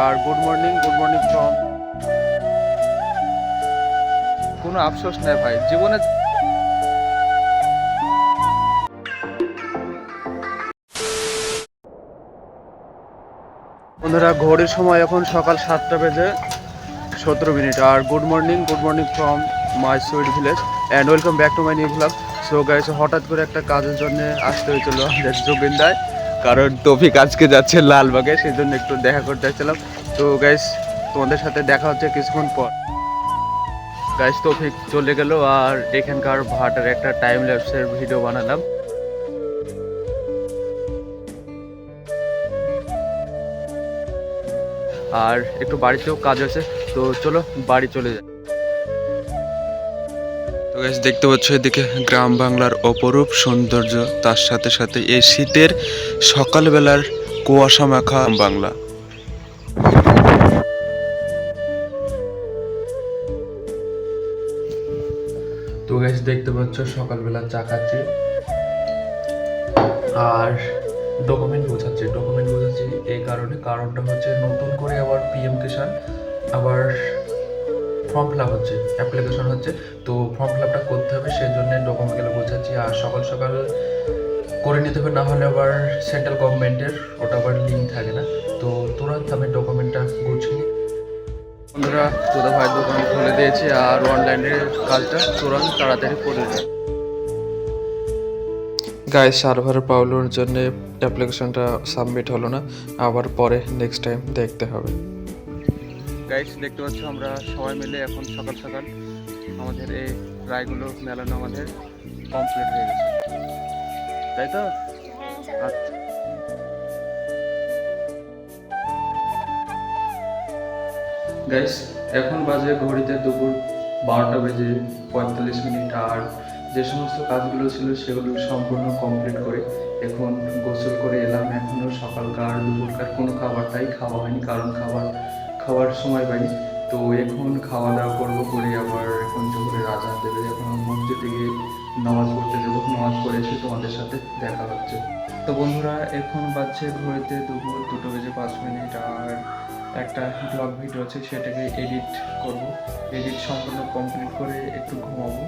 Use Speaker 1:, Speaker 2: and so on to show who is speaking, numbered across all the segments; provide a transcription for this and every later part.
Speaker 1: R good morning good morning from কোনো আফসোস নেই ভাই, জীবনে বন্ধুরা, ঘড়ির সময় এখন সকাল সাতটা বেজে সতেরো মিনিট। আর good morning good morning from my sweet village and welcome back to my new blog so guys হঠাৎ করে একটা কাজের জন্য আসতে হয়েছিল যোগিন্দায় কারণ টফিক আজকে যাচ্ছে লালবাগে সেই জন্য একটু দেখা করতে আসছিলাম তো গাইস তোমাদের সাথে দেখা হচ্ছে কিছুক্ষণ পর। গাইস তৌফিক চলে গেল, আর এখানকার ভাটার একটা টাইম ল্যাপসের ভিডিও বানালাম। আর একটু বাড়িতেও কাজ আছে, তো চলো বাড়ি চলে যাই। গাইস দেখতে পাচ্ছ এদিকে গ্রাম বাংলার অপরূপ সৌন্দর্য, তার সাথে সাথে এই শীতের সকালবেলার কুয়াশা মাখা বাংলা। তো গাইস দেখতে পাচ্ছ সকালবেলা চা আর ডকুমেন্ট বোঝাচ্ছি ডকুমেন্ট বোঝাচ্ছি এই কারণে, কারণটা হচ্ছে নতুন করে আবার পিএম কিষাণ আবার ফর্ম ফিল আপ হচ্ছে অ্যাপ্লিকেশন হচ্ছে তো ফর্ম ফিল আপটা করতে হবে সেই জন্য ডকুমেন্টগুলো বোঝাচ্ছি আর সকাল সকাল করে নিতে হবে না হলে আবার সেন্ট্রাল গভর্নমেন্টের ওটা আবার লিঙ্ক থাকে না। তো তুরন্ত আমি ডকুমেন্টটা গুছিয়ে নিই। বন্ধুরা তোদা ভাই দোকান খুলে দিয়েছি আর অনলাইনের কাজটা তুরন্ত তাড়াতাড়ি করে দেয় গায়ে সার্ভার পাওয়ার জন্য অ্যাপ্লিকেশনটা সাবমিট হলো না আবার পরে নেক্সট টাইম দেখতে হবে। গাইস দেখতে পাচ্ছ আমরা সবাই মিলে এখন সকাল সকাল আমাদের এই রায়গুলো মেলানো আমাদের কমপ্লিট হয়ে গেছে। তাই তো? আচ্ছা গাইস এখন বাজে ঘড়িতে দুপুর বারোটা বেজে পঁয়তাল্লিশ মিনিট আর যে সমস্ত কাজগুলো ছিল সেগুলো সম্পূর্ণ কমপ্লিট করে এখন গোসল করে এলাম। এখনও সকালকার দুপুরকার কোনো খাবারটাই খাওয়া হয়নি কারণ খাবার খাওয়ার সময় পাইনি। তো এখন খাওয়া দাওয়া করব করে আবার এখন জোহরের আজান দেবে, এখন মসজিদে গিয়ে নামাজ পড়তে দেবো নামাজ পড়ে এসে তোমাদের সাথে দেখা হচ্ছে। তো বন্ধুরা, এখন বাজছে ঘড়িতে দুপুর দুটো বেজে পাঁচ মিনিট, আর একটা ব্লগ ভিডিও আছে, সেটাকে এডিট করব। এডিট সম্পূর্ণ কমপ্লিট করে একটু ঘুমাবো।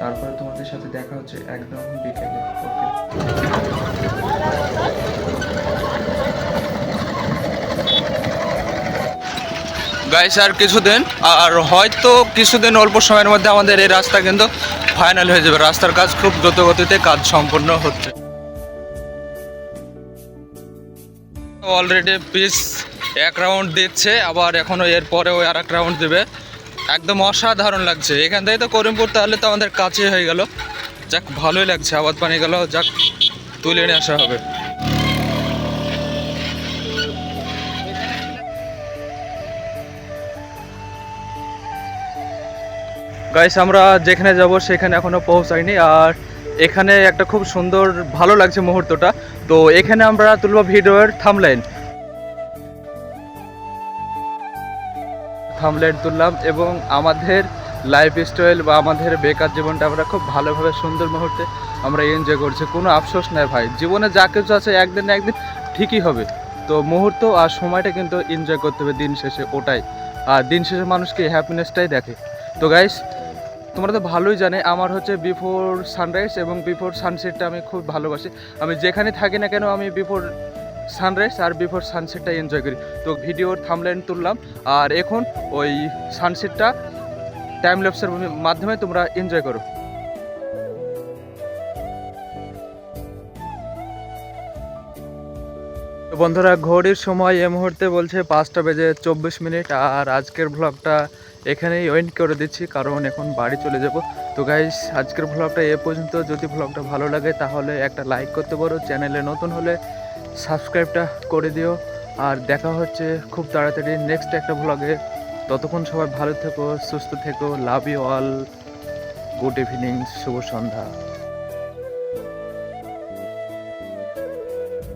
Speaker 1: তারপরে তোমাদের সাথে দেখা হচ্ছে একদম বিকেলে। ওকে গাইস আর কিছুদিন আর হয়তো কিছুদিন অল্প সময়ের মধ্যে আমাদের এই রাস্তা কিন্তু ফাইনাল হয়ে যাবে। রাস্তার কাজ খুব দ্রুত গতিতে কাজ সম্পূর্ণ হচ্ছে। অলরেডি পিস এক রাউন্ড দিচ্ছে, আবার এখনও এর পরেও আর এক রাউন্ড দেবে। একদম অসাধারণ লাগছে। এখান থেকে তো করিমপুর, তাহলে তো আমাদের কাছে হয়ে গেল। যাক, ভালোই লাগছে। আবাদ পানি গেল, যাক, তুলে নিয়ে আসা হবে। গাইস আমরা যেখানে যাব সেখানে এখনও পৌঁছাইনি আর এখানে একটা খুব সুন্দর ভালো লাগছে মুহূর্তটা। তো এখানে আমরা তুলব ভিডিওর থামলাইন থামলাইন তুললাম এবং আমাদের লাইফ স্টাইল বা আমাদের বেকার জীবনটা আমরা খুব ভালোভাবে সুন্দর মুহূর্তে আমরা এনজয় করছি। কোনো আফসোস নাই ভাই। জীবনে যা কিছু আছে একদিন না একদিন ঠিকই হবে। তো মুহূর্ত আর সময়টা কিন্তু এনজয় করতে হবে দিন শেষে ওটাই। আর দিন শেষে মানুষকে হ্যাপিনেসটাই দেখে। তো গাইস তোমরা তো ভালোই জানে, আমার হচ্ছে বিফোর সানরাইজ এবং বিফোর সানসেটটা আমি খুব ভালোবাসি। আমি যেখানে থাকি না কেন, আমি বিফোর সানরাইজ আর বিফোর সানসেটটা এনজয় করি। তো ভিডিওর থামলাইন তুললাম, আর এখন ওই সানসেটটা টাইম ল্যাপসের মাধ্যমে তোমরা এনজয় করো। তো বন্ধুরা, ঘড়ির সময় এই মুহূর্তে বলছে পাঁচটা বেজে চব্বিশ মিনিট আর আজকের ব্লগটা এখানেই ওয়েন্ট করে দিচ্ছি, কারণ এখন বাড়ি চলে যাব। তো গাইস আজকের ব্লগটা এ পর্যন্ত। যদি ব্লগটা ভালো লাগে তাহলে একটা লাইক করতে পারো। চ্যানেলে নতুন হলে সাবস্ক্রাইবটা করে দিও। আর দেখা হচ্ছে খুব তাড়াতাড়ি নেক্সট একটা ব্লগে ততক্ষণ সবাই ভালো থেকো, সুস্থ থেকো। Love you all good evening Shubho Sandhya.